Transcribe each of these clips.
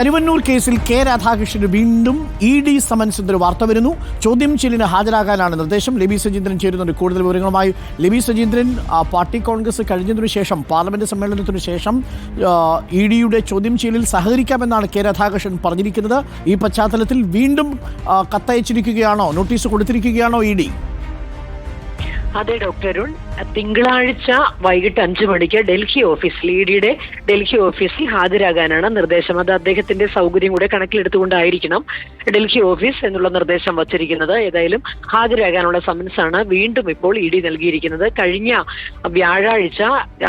കരുവന്നൂർ കേസിൽ കെ രാധാകൃഷ്ണന് വീണ്ടും E D summons എന്നൊരു വാർത്ത വരുന്നു. ചോദ്യം ചെയ്യലിന് ഹാജരാകാനാണ് നിർദ്ദേശം. ലബി സജീന്ദ്രൻ ചേരുന്നുണ്ട്. കൂടുതൽ വിവരങ്ങളുമായി ലബി സജീന്ദ്രൻ പാർട്ടി കോൺഗ്രസ് കഴിഞ്ഞതിനു ശേഷം പാർലമെന്റ് സമ്മേളനത്തിനു ശേഷം ഇ ഡിയുടെ ചോദ്യം ചെയ്യലിൽ സഹകരിക്കാമെന്നാണ് കെ രാധാകൃഷ്ണൻ പറഞ്ഞിരിക്കുന്നത്. ഈ പശ്ചാത്തലത്തിൽ വീണ്ടും കത്തയച്ചിരിക്കുകയാണോ? നോട്ടീസ് കൊടുത്തിരിക്കുകയാണോ ഇ ഡി? അതെ ഡോക്ടർ അരുൺ. തിങ്കളാഴ്ച വൈകിട്ട് അഞ്ചു മണിക്ക് ഡൽഹി ഓഫീസിൽ ഇ ഡിയുടെ ഡൽഹി ഓഫീസിൽ ഹാജരാകാനാണ് നിർദ്ദേശം. അത് അദ്ദേഹത്തിന്റെ സൗകര്യം കൂടെ കണക്കിലെടുത്തുകൊണ്ടായിരിക്കണം ഡൽഹി ഓഫീസ് എന്നുള്ള നിർദ്ദേശം വച്ചിരിക്കുന്നത്. ഏതായാലും ഹാജരാകാനുള്ള സമൻസ് ആണ് വീണ്ടും ഇപ്പോൾ ഇ ഡി നൽകിയിരിക്കുന്നത്. കഴിഞ്ഞ വ്യാഴാഴ്ച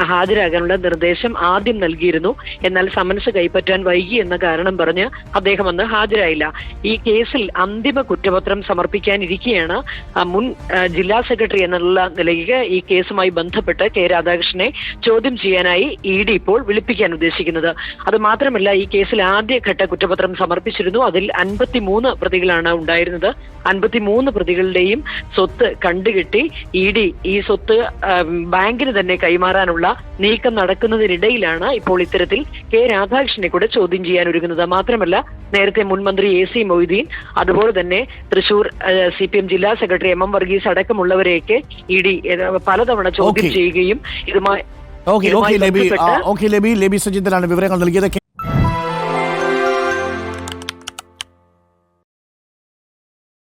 ഹാജരാകാനുള്ള നിർദ്ദേശം ആദ്യം നൽകിയിരുന്നു. എന്നാൽ സമൻസ് കൈപ്പറ്റാൻ വൈകി എന്ന കാരണം പറഞ്ഞ് അദ്ദേഹം അന്ന് ഹാജരായില്ല. ഈ കേസിൽ അന്തിമ കുറ്റപത്രം സമർപ്പിക്കാനിരിക്കെയാണ് ആ, മുൻ ജില്ലാ സെക്രട്ടറി എന്നുള്ള നിലയിൽ ഈ കേസുമായി ബന്ധപ്പെട്ട് കെ രാധാകൃഷ്ണനെ ചോദ്യം ചെയ്യാനായി ഇ ഡി ഇപ്പോൾ വിളിപ്പിക്കാൻ ഉദ്ദേശിക്കുന്നത്. അത് മാത്രമല്ല ഈ കേസിൽ ആദ്യഘട്ട കുറ്റപത്രം സമർപ്പിച്ചിരുന്നു. അതിൽ അൻപത്തിമൂന്ന് പ്രതികളാണ് ഉണ്ടായിരുന്നത്. അൻപത്തിമൂന്ന് പ്രതികളുടെയും സ്വത്ത് കണ്ടുകെട്ടി ഇ ഡി ഈ സ്വത്ത് ബാങ്കിന് തന്നെ കൈമാറാനുള്ള നീക്കം നടക്കുന്നതിനിടയിലാണ് ഇപ്പോൾ ഇത്തരത്തിൽ കെ രാധാകൃഷ്ണനെ കൂടെ ചോദ്യം ചെയ്യാൻ ഒരുങ്ങുന്നത്. മാത്രമല്ല നേരത്തെ മുൻമന്ത്രി എ സി മൊയ്തീൻ അതുപോലെ തന്നെ തൃശൂർ സി പി എം ജില്ലാ സെക്രട്ടറി എം എം വർഗീസ് അടക്കമുള്ളവരെയൊക്കെ ഇ ഡി പലതവണ ചോദ്യം Okay. ചെയ്യുകയും ഇതുമായി ഓക്കെ ഓക്കെ ലബി ഓക്കെ ലെബി ലബി സജീന്ദ്രനാണ് വിവരങ്ങൾ നൽകിയത്.